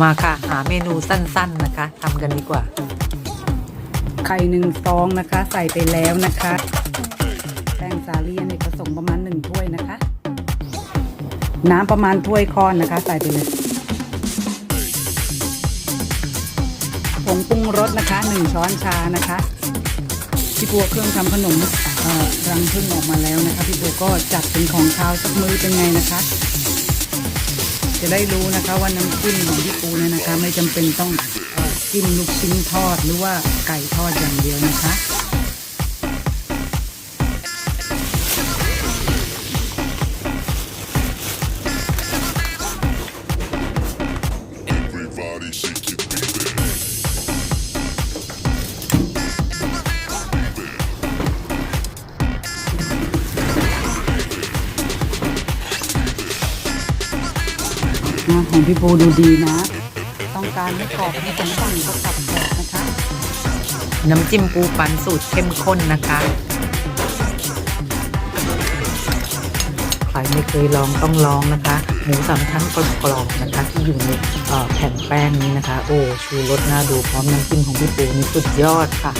มาค่ะ หาเมนูสั้นๆนะคะทำกันดีกว่า ไข่หนึ่งฟองนะคะ ใส่ไปแล้วนะคะแป้งสาลีเนี่ยผสมประมาณหนึ่งถ้วยนะคะ น้ำประมาณถ้วยคอนนะคะ ใส่ไปเลยผงปรุงรสนะคะหนึ่งช้อนชานะคะพี่บัวเครื่องทำขนมเออรังพึ่งออกมาแล้วนะคะพี่บัวก็จัดเป็นของคาวสักมือเป็นไงนะคะ จะได้รู้นะคะว่าน้ำจิ้มของพี่ปูเนี่ยนะคะ ไม่จำเป็นต้องจิ้มลูกชิ้นทอดหรือว่าไก่ทอดอย่างเดียวนะคะ นะของพี่ปูดูดีนะ ต้องการให้กรอบให้สมสั่งก็กลับกรอบนะคะ น้ำจิ้มปูปันสูตรเข้มข้นนะคะใครไม่เคยลองต้องลองนะคะหมูสามชั้นกรอบๆนะคะ ที่อยู่ในแผ่นแป้งนี้นะคะ โอ้ชูรสน่าดูพร้อมน้ำจิ้มของพี่ปูนี่สุดยอดค่ะ